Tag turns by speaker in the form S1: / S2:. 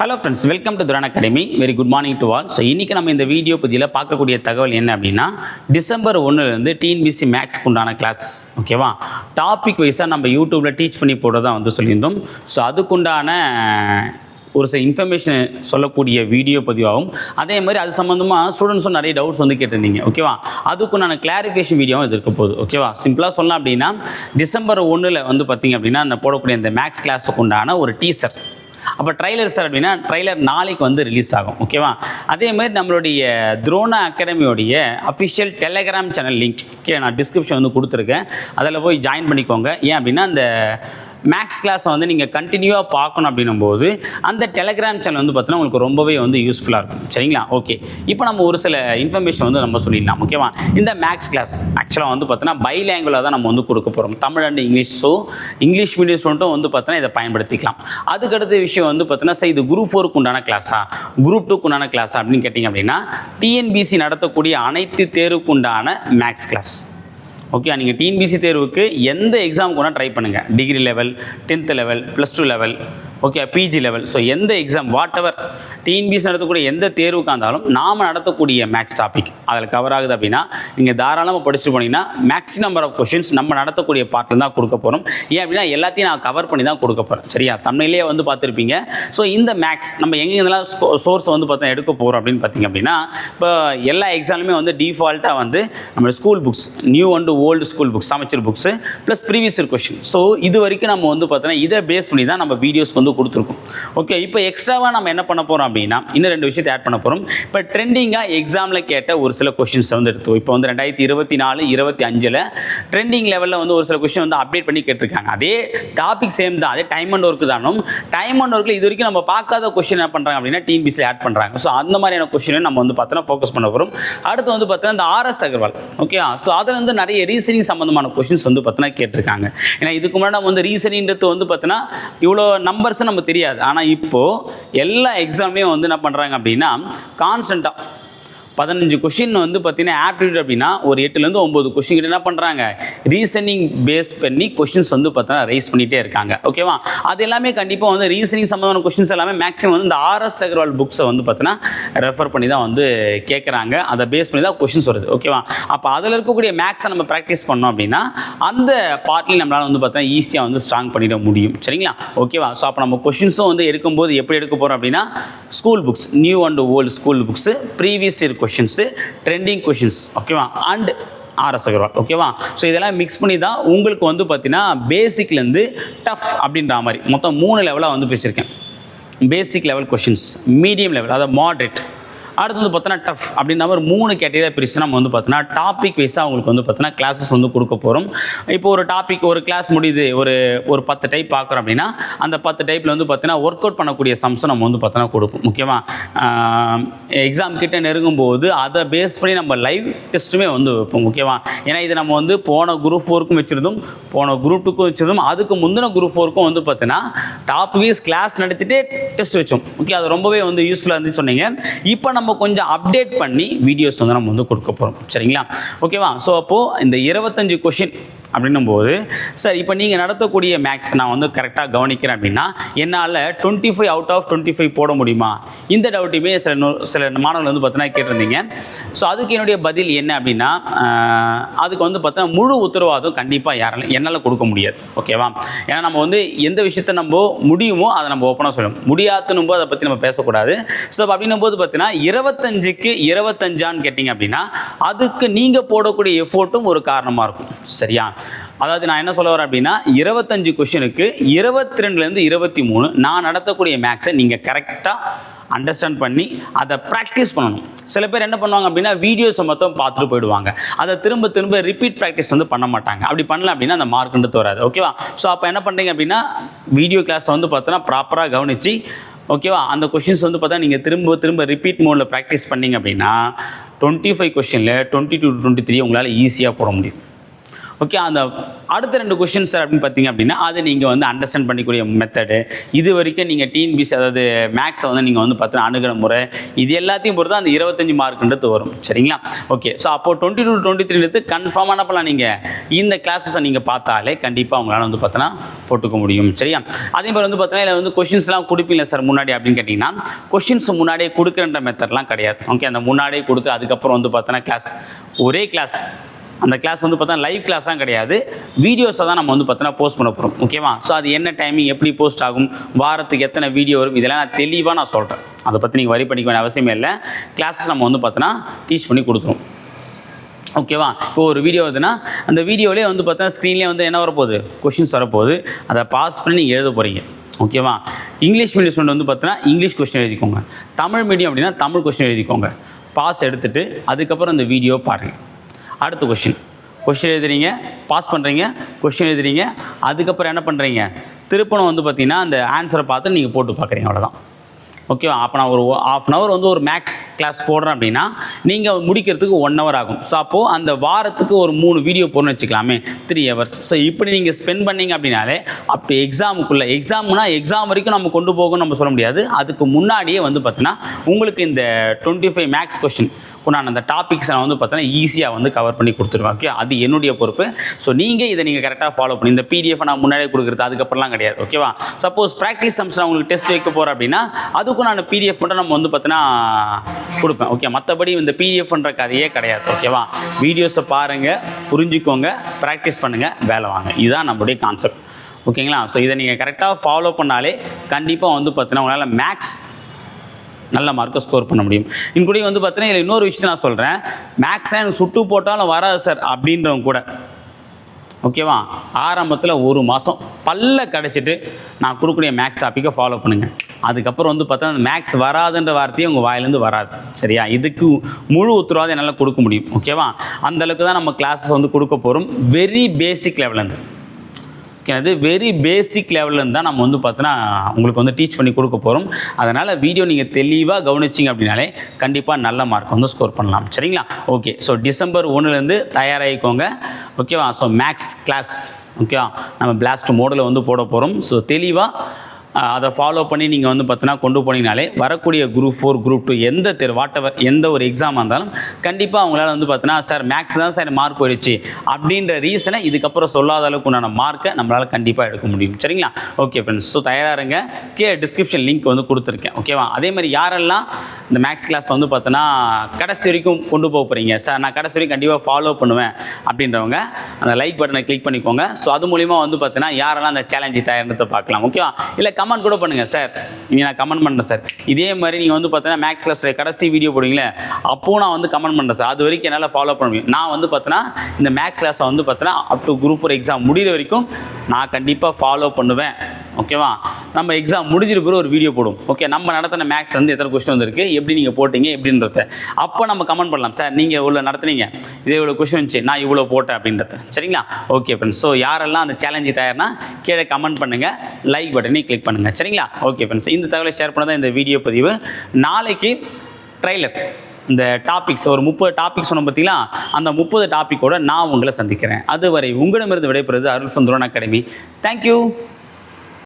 S1: Hello friends welcome to Drona academy very good morning to all so இன்றைக்கி நம்ம இந்த video பதியில் பார்க்கக்கூடிய தகவல் என்ன அப்படின்னா டிசம்பர் ஒன்றுலேருந்து டிஎன்பிசி மேக்ஸ்க்கு உண்டான கிளாஸ் ஓகேவா டாபிக் வைஸாக நம்ம யூடியூப்பில் டீச் பண்ணி போடுறதா வந்து சொல்லியிருந்தோம். ஸோ அதுக்குண்டான ஒரு சில இன்ஃபர்மேஷன் சொல்லக்கூடிய வீடியோ பதிவாகும். அதே மாதிரி அது சம்மந்தமாக ஸ்டூடெண்ட்ஸும் நிறைய டவுட்ஸ் வந்து கேட்டிருந்தீங்க ஓகேவா அதுக்குண்டான கிளாரிஃபிகேஷன் வீடியோவும் இது இருக்க போகுது ஓகேவா சிம்பிளாக சொல்லலாம் அப்படின்னா டிசம்பர் ஒன்றில் வந்து பார்த்திங்க அப்படின்னா அந்த போடக்கூடிய இந்த மேக்ஸ் கிளாஸுக்கு உண்டான ஒரு டீசர் அப்போ ட்ரைலர் சார் அப்படின்னா ட்ரைலர் நாளைக்கு வந்து ரிலீஸ் ஆகும் ஓகேவா அதே மாதிரி நம்மளுடைய Drona அகாடமியோடைய official telegram channel link okay நான் டிஸ்கிரிப்ஷன் வந்து கொடுத்துருக்கேன். அதில் போய் ஜாயின் பண்ணிக்கோங்க. ஏன் அப்படின்னா அந்த மேக்ஸ் கிளாஸை வந்து நீங்கள் கண்டினியூவாக பார்க்கணும் அப்படின்னும் போது அந்த டெலகிராம் சேனல் வந்து பார்த்தீங்கன்னா உங்களுக்கு ரொம்பவே வந்து யூஸ்ஃபுல்லாக இருக்கும். சரிங்களா? ஓகே இப்போ நம்ம ஒரு சில இன்ஃபர்மேஷன் வந்து நம்ம சொல்லிடலாம் ஓகேவா இந்த மேக்ஸ் கிளாஸ் ஆக்சுவலாக வந்து பார்த்தீங்கன்னா பை தான் நம்ம வந்து கொடுக்க போகிறோம் Tamil and English so English medium ஸ்டூடெண்ட்டும் வந்து பார்த்தீங்கன்னா இதை பயன்படுத்திக்கலாம். அதுக்கடுத்த விஷயம் வந்து பார்த்தீங்கன்னா சார் இது குரூப் ஃபோருக்கு உண்டான கிளாஸா குரூப் டூக்கு உண்டான கிளாஸா அப்படின்னு கேட்டிங்க அப்படின்னா டிஎன்பிசி நடத்தக்கூடிய அனைத்து தேர்வுக்கு உண்டான மேக்ஸ் கிளாஸ் ஓகே நீங்கள் டிஎன்பிசி தேர்வுக்கு எந்த எக்ஸாமுக்கு வேணால் ட்ரை பண்ணுங்கள் degree level tenth level plus two level okay PG level so எந்த எக்ஸாம் வாட் எவர் டிஎன்பிஎஸ் நடத்தக்கூடிய எந்த தேர்வுக்காக இருந்தாலும் நாம் நடத்தக்கூடிய மேக்ஸ் டாபிக் அதில் கவர் ஆகுது அப்படின்னா நீங்கள் தாராளமாக படிச்சுட்டு போனீங்கன்னா மேக்ஸி நம்பர் ஆஃப் கொஷின்ஸ் நம்ம நடத்தக்கூடிய பார்ட்டில் தான் கொடுக்க போகிறோம் ஏன் அப்படின்னா எல்லாத்தையும் நான் கவர் பண்ணி தான் கொடுக்க போகிறேன் சரியா? தமிழ்லேயே வந்து பார்த்துருப்பீங்க. ஸோ இந்த மேக்ஸ் நம்ம எங்கெங்கெல்லாம் சோர்ஸ் வந்து பார்த்தா எடுக்க போகிறோம் அப்படின்னு பார்த்தீங்க அப்படின்னா இப்போ எல்லா எக்ஸாமுமே வந்து டிஃபால்ட்டாக வந்து நம்ம school books new and old school books Samacheer books plus previous question so இது வரைக்கும் நம்ம வந்து பார்த்தோன்னா இதை பேஸ் பண்ணி தான் நம்ம வீடியோஸ்க்கு வந்து கொடுத்துருக்கோம். ஓகே இப்போ எக்ஸ்ட்ராவாக நம்ம என்ன பண்ண போகிறோம் அப்படின்னா இன்னும் ரெண்டு விஷயத்தை ஆட் பண்ண போகிறோம் இப்போ ட்ரெண்டிங்காக எக்ஸாமில் கேட்ட ஒரு சில கொஷின்ஸ் வந்து எடுத்து இப்போ வந்து ரெண்டாயிரத்தி இருபத்தி நாலு இருபத்தி அஞ்சில் ட்ரெண்டிங் லெவலில் வந்து ஒரு சில கொஷின் வந்து அப்டேட் பண்ணி கேட்டிருக்காங்க. அதே டாபிக் சேம் தான் அதே டைம் அண்ட் ஒர்க்கு தானும். டைம் அண்ட் ஒர்க்கில் இது வரைக்கும் நம்ம பார்க்காத கொஷின் என்ன பண்ணுறாங்க அப்படின்னா டிஎன்பிசியில் ஆட் பண்ணுறாங்க ஸோ அந்த மாதிரியான கொஷினை நம்ம வந்து பார்த்தோன்னா ஃபோக்கஸ் பண்ண போகிறோம் அடுத்து வந்து பார்த்தோன்னா இந்த ஆர்எஸ் அகர்வால். ஓகே ஸோ அதில் வந்து நிறைய ரீசனிங் சம்மந்தமான கொஷின்ஸ் வந்து பார்த்தோன்னா கேட்டிருக்காங்க. ஏன்னா இதுக்கு முன்னாடி நம்ம வந்து ரீசனிங்கிறது வந்து பார்த்தோன்னா இவ்வளோ நம்பர்ஸ் நம்ம தெரியாது. ஆனால் இப்போது எல்லா எக்ஸாம்லேயும் வந்து என்ன பண்ணுறாங்க அப்படின்னா கான்ஸ்டண்ட்டாக பதினஞ்சு கொஷின் வந்து பார்த்தீங்கன்னா ஆப்டிடியூட் அப்படின்னா ஒரு எட்டுலேருந்து ஒம்பது கொஷின் கிட்ட என்ன பண்ணுறாங்க ரீசனிங் பேஸ் பண்ணி கொஷின்ஸ் வந்து பார்த்தீங்கன்னா ரைஸ் பண்ணிகிட்டே இருக்காங்க. ஓகேவா அது எல்லாமே கண்டிப்பாக வந்து ரீசனிங் சம்மந்தமான கொஷின்ஸ் எல்லாமே மேக்ஸிமம் வந்து இந்த ஆர்எஸ் அகர்வால் புக்ஸை வந்து பார்த்தீங்கன்னா ரெஃபர் பண்ணி தான் வந்து கேட்குறாங்க அதை பேஸ் பண்ணி தான் கொஷின்ஸ் வருது. ஓகேவா அப்போ அதில் இருக்கக்கூடிய மேக்ஸை நம்ம ப்ராக்டிஸ் பண்ணோம் அப்படின்னா அந்த பார்ட்லையும் நம்மளால் வந்து பார்த்தா ஈஸியாக வந்து ஸ்ட்ராங் பண்ணிட முடியும். சரிங்களா? ஓகேவா ஸோ அப்போ நம்ம கொஷின்ஸும் வந்து எடுக்கும்போது எப்படி எடுக்க போகிறோம் அப்படின்னா school books new and old school books previous year questions trending questions ஓகேவா அண்ட் ஆர்எஸ் அகர்வால் ஓகேவா ஸோ இதெல்லாம் மிக்ஸ் பண்ணி தான் உங்களுக்கு வந்து பார்த்தீங்கன்னா பேசிக்லேருந்து டஃப் அப்படின்ற மாதிரி. மொத்தம் மூணு லெவலாக வந்து பேசியிருக்கேன். Basic level questions medium level அதாவது மாட்ரேட் அடுத்து வந்து பார்த்தோன்னா டஃப் அப்படின்ற மாதிரி மூணு கேட்டகரியாக பிரித்து நம்ம வந்து பார்த்தோன்னா டாபிக் வைஸாக அவங்களுக்கு வந்து பார்த்தோன்னா கிளாஸஸ் வந்து கொடுக்க போகிறோம் இப்போ ஒரு டாபிக் ஒரு கிளாஸ் முடியுது ஒரு ஒரு பத்து டைப் பார்க்குறோம் அப்படின்னா அந்த பத்து டைப்பில் வந்து பார்த்தீங்கன்னா ஒர்க் அவுட் பண்ணக்கூடிய சம்ஸை நம்ம வந்து பார்த்தோன்னா கொடுப்போம். முக்கியமாக எக்ஸாம் கிட்ட நெருங்கும்போது அதை பேஸ் பண்ணி நம்ம லைவ் டெஸ்ட்டுமே வந்து வைப்போம். ஓகேவா ஏன்னா இது நம்ம வந்து போன குரூப் ஃபோருக்கும் வச்சுருந்தோம் போன குரூப் டூக்கும் வச்சுருந்தோம். அதுக்கு முந்தின குரூப் ஃபோருக்கும் வந்து பார்த்தீங்கன்னா டாப் வைஸ் கிளாஸ் நடத்திட்டு டெஸ்ட் வச்சோம். ஓகே அது ரொம்பவே வந்து யூஸ்ஃபுல்லாக இருந்துச்சு சொன்னீங்க. இப்போ நம்ம கொஞ்சம் அப்டேட் பண்ணி வீடியோஸ் வந்து நம்ம வந்து கொடுக்க போகிறோம் சரிங்களா? ஓகேவா ஸோ அப்போது இந்த இருபத்தஞ்சு கொஷின் அப்படின்னும் போது சார் இப்போ நீங்கள் நடத்தக்கூடிய மேக்ஸ் நான் வந்து கரெக்டாக கவனிக்கிறேன் அப்படின்னா என்னால் twenty five out of twenty five போட முடியுமா? இந்த டவுட்டையுமே சில சில மாணவர்கள் வந்து பார்த்தீங்கன்னா கேட்டிருந்தீங்க. ஸோ அதுக்கு என்னுடைய பதில் என்ன அப்படின்னா அதுக்கு வந்து பார்த்தீங்கன்னா முழு உத்தரவாதம் கண்டிப்பாக யாராலும் என்னால் கொடுக்க முடியாது. ஓகேவா ஏன்னா நம்ம வந்து எந்த விஷயத்தை நம்ம முடியுமோ அதை நம்ம ஓப்பனாக சொல்லணும் முடியாதுன்னும் போது அதை பற்றி நம்ம பேசக்கூடாது. ஸோ அப்படின்னும் போது பார்த்தீங்கன்னா இருபத்தஞ்சுக்கு இருபத்தஞ்சான்னு கேட்டிங்க அப்படின்னா அதுக்கு நீங்கள் போடக்கூடிய எஃபோர்ட்டும் ஒரு காரணமாக இருக்கும். சரியா? அதாவது நான் என்ன சொல்ல வரேன் அப்படின்னா இருபத்தஞ்சு கொஷினுக்கு இருபத்தி ரெண்டுலேருந்து இருபத்தி மூணு நான் நடத்தக்கூடிய மேக்ஸை நீங்கள் கரெக்டாக அண்டர்ஸ்டாண்ட் பண்ணி அதை ப்ராக்டிஸ் பண்ணணும். சில பேர் என்ன பண்ணுவாங்க அப்படின்னா வீடியோஸை மொத்தம் பார்த்துட்டு போயிடுவாங்க. அதை திரும்ப திரும்ப ரிப்பீட் ப்ராக்டிஸ் வந்து பண்ண மாட்டாங்க. அப்படி பண்ணல அப்படின்னா அந்த மார்க்குன்றது வராது ஓகேவா ஸோ அப்போ என்ன பண்ணுறீங்க அப்படின்னா வீடியோ கிளாஸ் வந்து பார்த்தோன்னா ப்ராப்பராக கவனித்து ஓகேவா அந்த கொஷின்ஸ் வந்து பார்த்தா நீங்கள் திரும்ப திரும்ப ரிப்பீட் மோடில் ப்ராக்டிஸ் பண்ணிங்க அப்படின்னா டுவெண்ட்டி ஃபைவ் கொஷினில் டுவெண்ட்டி டூ டுவெண்ட்டி த்ரீ உங்களால் ஈஸியாக போட முடியும். ஓகே அந்த அடுத்த ரெண்டு கொஷின்ஸ் சார் அப்படின்னு பார்த்தீங்க அப்படின்னா அதை நீங்கள் வந்து அண்டர்ஸ்டாண்ட் பண்ணிக்கூடிய மெத்தடு இது வரைக்கும் நீங்கள் டிஎன்பிசி அதாவது மேக்ஸை வந்து நீங்கள் வந்து பார்த்தீங்கன்னா அணுகிற முறை இது எல்லாத்தையும் பொறுத்து அந்த இருபத்தஞ்சி மார்க்குன்றது வரும். சரிங்களா? ஓகே ஸோ அப்போ டுவெண்ட்டி டூ டுவெண்ட்டி த்ரீன்றது கன்ஃபார்மான பண்ணலாம் நீங்கள் இந்த கிளாஸஸை நீங்கள் பார்த்தாலே கண்டிப்பாக உங்களால் வந்து பார்த்தோன்னா போட்டுக்க முடியும். சரியா? அதே மாதிரி வந்து பார்த்தீங்கன்னா இதில் வந்து கொஷின்ஸ்லாம் கொடுப்பீங்களா சார் முன்னாடி அப்படின்னு கேட்டிங்கன்னா கொஷின்ஸ் முன்னாடியே கொடுக்குறன்ற மெத்தட்லாம் கிடையாது. ஓகே அந்த முன்னாடியே கொடுத்து அதுக்கப்புறம் வந்து பார்த்தோன்னா கிளாஸ் ஒரே கிளாஸ் அந்த கிளாஸ் வந்து பார்த்தா லைவ் கிளாஸ்லாம் கிடையாது. வீடியோஸை தான் நம்ம வந்து பார்த்தோன்னா போஸ்ட் பண்ண போகிறோம் ஓகேவா ஸோ அது என்ன டைமிங் எப்படி போஸ்ட் ஆகும்? வாரத்துக்கு எத்தனை வீடியோ வரும்? இதெல்லாம் நான் தெளிவாக நான் சொல்கிறேன் அதை பற்றி நீங்கள் வரி பண்ணிக்க வேண்டிய அவசியமே இல்லை. கிளாஸஸ் நம்ம வந்து பார்த்தோன்னா டீச் பண்ணி கொடுத்துருவோம் ஓகேவா இப்போ ஒரு வீடியோ வருதுன்னா அந்த வீடியோலேயே வந்து பார்த்தா ஸ்க்ரீன்லேயே வந்து என்ன வரப்போகுது? கொஷின்ஸ் வரப்போகுது. அதை பாஸ் பண்ணி நீங்கள் எழுத போகிறீங்க ஓகேவா இங்கிலீஷ் மீடியம் ஸ்டூடெண்ட் வந்து பார்த்தீங்கன்னா இங்கிலீஷ் கொஸ்டின் எழுதிக்கோங்க. தமிழ் மீடியம் அப்படின்னா தமிழ் கொஸ்டின் எழுதிக்கோங்க. பாஸ் எடுத்துகிட்டு அதுக்கப்புறம் அந்த வீடியோ பாருங்கள் அடுத்த கொஷின் கொஷின் எழுதுறீங்க பாஸ் பண்ணுறீங்க கொஷின் எழுதுறீங்க அதுக்கப்புறம் என்ன பண்ணுறீங்க திருப்பணம் வந்து பார்த்தீங்கன்னா அந்த ஆன்சரை பார்த்து நீங்கள் போட்டு பார்க்குறீங்க அவ்வளோதான் ஓகேவா அப்போ நான் ஒரு ஆஃப் அன் ஹவர் வந்து ஒரு மேக்ஸ் கிளாஸ் போடுறேன் அப்படின்னா நீங்கள் முடிக்கிறதுக்கு ஒன் ஹவர் ஆகும். ஸோ அப்போது அந்த வாரத்துக்கு ஒரு மூணு வீடியோ போடணும்னு வச்சுக்கலாமே த்ரீ ஹவர்ஸ் ஸோ இப்படி நீங்கள் ஸ்பெண்ட் பண்ணீங்க அப்படின்னாலே அப் டு எக்ஸாமுக்குள்ளே எக்ஸாம்னா எக்ஸாம் வரைக்கும் நம்ம கொண்டு போகணும்னு நம்ம சொல்ல முடியாது. அதுக்கு முன்னாடியே வந்து பார்த்தீங்கன்னா உங்களுக்கு இந்த டுவெண்ட்டி ஃபைவ் மேக்ஸ் கொஷின் உண்டான அந்த டாபிக்ஸை நான் வந்து பார்த்தீங்கன்னா ஈஸியாக வந்து கவர் பண்ணி கொடுத்துருவேன் ஓகே அது என்னுடைய பொறுப்பு. ஸோ நீங்கள் இதை நீங்கள் கரெக்டாக ஃபாலோ பண்ணி இந்த பிடிஎஃப் நான் முன்னாடியே கொடுக்குறது அதுக்கப்புறம்லாம் கிடையாது ஓகேவா சப்போஸ் ப்ராக்டிஸ் சம்ஸ் நான் உங்களுக்கு டெஸ்ட் வைக்க போகிறேன் அப்படின்னா அதுக்கும் நான் பிடிஎஃப் மட்டும் நம்ம வந்து பார்த்தீங்கன்னா கொடுப்பேன் ஓகே மற்றபடி இந்த பிடிஎஃப்ன்ற கதையே கிடையாது ஓகேவா வீடியோஸை பாருங்கள் புரிஞ்சுக்கோங்க ப்ராக்டிஸ் பண்ணுங்கள் வேலை வாங்க. இதுதான் நம்மளுடைய கான்செப்ட் ஓகேங்களா ஸோ இதை நீங்கள் கரெக்டாக ஃபாலோ பண்ணாலே கண்டிப்பாக வந்து பார்த்தீங்கன்னா உங்களால் மேக்ஸ் நல்ல மார்க்கை ஸ்கோர் பண்ண முடியும். இன்கூடி வந்து பார்த்தீங்கன்னா இதில் இன்னொரு விஷயம் நான் சொல்கிறேன் மேக்ஸ் எனக்கு சுட்டு போட்டாலும் வராது சார் அப்படின்றவங்க கூட. ஓகேவா ஆரம்பத்தில் ஒரு மாதம் பல்ல கிடச்சிட்டு நான் கொடுக்கக்கூடிய மேக்ஸ் டாப்பிக்கை ஃபாலோ பண்ணுங்கள் அதுக்கப்புறம் வந்து பார்த்தா அந்த மேக்ஸ் வராதுன்ற வார்த்தையே உங்கள் வாயிலேருந்து வராது. சரியா? இதுக்கு முழு உத்தரவாதம் என்னால் கொடுக்க முடியும். ஓகேவா அந்தளவுக்கு தான் நம்ம கிளாஸஸ் வந்து கொடுக்க போகிறோம் வெரி பேசிக் லெவலேருந்து எனது வெரி பேசிக் லெவல்லேருந்து தான் நம்ம வந்து பார்த்தோன்னா உங்களுக்கு வந்து டீச் பண்ணி கொடுக்க போகிறோம் அதனால் வீடியோ நீங்கள் தெளிவாக கவனிச்சிங்க அப்படின்னாலே கண்டிப்பாக நல்ல மார்க் வந்து ஸ்கோர் பண்ணலாம். சரிங்களா? ஓகே ஸோ டிசம்பர் ஒன்றுலேருந்து தயாராகிக்கோங்க. ஓகேவா ஸோ மேக்ஸ் கிளாஸ் ஓகேவா நம்ம பிளாஸ்ட் மோடில் வந்து போட போகிறோம் ஸோ தெளிவாக அதை ஃபாலோ பண்ணி நீங்கள் வந்து பார்த்தீங்கன்னா கொண்டு போனீங்கனாலே வரக்கூடிய குரூப் ஃபோர் குரூப் டூ எந்த தெரு வாட்டவர் எந்த ஒரு எக்ஸாமாக இருந்தாலும் கண்டிப்பாக அவங்களால வந்து பார்த்தீங்கன்னா சார் மேக்ஸ் தான் சார் மார்க் போயிடுச்சு. அப்படின்ற ரீசனை இதுக்கப்புறம் சொல்லாத அளவுக்கு உண்டான மார்க்கை நம்மளால் கண்டிப்பாக எடுக்க முடியும். சரிங்களா? ஓகே ஃப்ரெண்ட்ஸ் ஸோ தயாராக இருங்க. கீழே டிஸ்கிரிப்ஷன் லிங்க் வந்து கொடுத்துருக்கேன். ஓகேவா அதே மாதிரி யாரெல்லாம் இந்த மேக்ஸ் கிளாஸ் வந்து பார்த்தோன்னா கடைசி வரைக்கும் கொண்டு போக போகிறீங்க சார் நான் கடைசி வரைக்கும் கண்டிப்பாக ஃபாலோ பண்ணுவேன் அப்படின்றவங்க அந்த லைக் பட்டனை கிளிக் பண்ணிக்கோங்க. ஸோ அது மூலிமா வந்து பார்த்தீங்கன்னா யாரெல்லாம் அந்த சேலஞ்சு தயாரினத்தை பார்க்கலாம். ஓகேவா இல்லை கமெண்ட் கூட பண்ணுங்கள் சார் நீங்கள் நான் கமெண்ட் பண்ணுறேன் சார் இதே மாதிரி நீங்கள் வந்து பார்த்தீங்கன்னா மேக்ஸ் கிளாஸில் கடைசி வீடியோ போடுவீங்களே அப்போது நான் வந்து கமெண்ட் பண்ணுறேன் சார் அது வரைக்கும் என்னால் ஃபாலோ பண்ண முடியும். நான் வந்து பார்த்தீங்கன்னா இந்த மேக்ஸ் கிளாஸை வந்து பார்த்தீங்கன்னா up to group four exam முடிகிற வரைக்கும் நான் கண்டிப்பாக ஃபாலோ பண்ணுவேன். ஓகேவா? நம்ம எக்ஸாம் முடிஞ்சிட்டு பிறகு ஒரு வீடியோ போடும் ஓகே நம்ம நடத்தின மேக்ஸ் வந்து எத்தனை கொஸ்டின் வந்திருக்கு எப்படி நீங்கள் போட்டீங்க எப்படின்றத. அப்போ நம்ம கமெண்ட் பண்ணலாம். சார் நீங்கள் இவ்வளோ நடத்துனீங்க. இதே இவ்வளோ கொஸ்டின் வந்துச்சு. நான் இவ்வளோ போட்டேன் அப்படின்றத. சரிங்களா? ஓகே ஃப்ரெண்ட்ஸ் ஸோ யாரெல்லாம் அந்த சேலஞ்சு தயார்னா கீழே கமெண்ட் பண்ணுங்கள் லைக் பட்டனை கிளிக் பண்ணுங்கள் சரிங்களா? ஓகே ஃப்ரெண்ட்ஸ் இந்த தகவலை ஷேர் பண்ண இந்த வீடியோ பதிவு. நாளைக்கு ட்ரைலர் இந்த டாபிக்ஸ் ஒரு முப்பது டாபிக் சொன்னோம் பார்த்தீங்களா அந்த முப்பது டாப்பிக்கோட நான் உங்களை சந்திக்கிறேன். அதுவரை உங்களிடமிருந்து விடைபெறுவது அருள் சுந்தரன் அகாடமி. தேங்க்யூ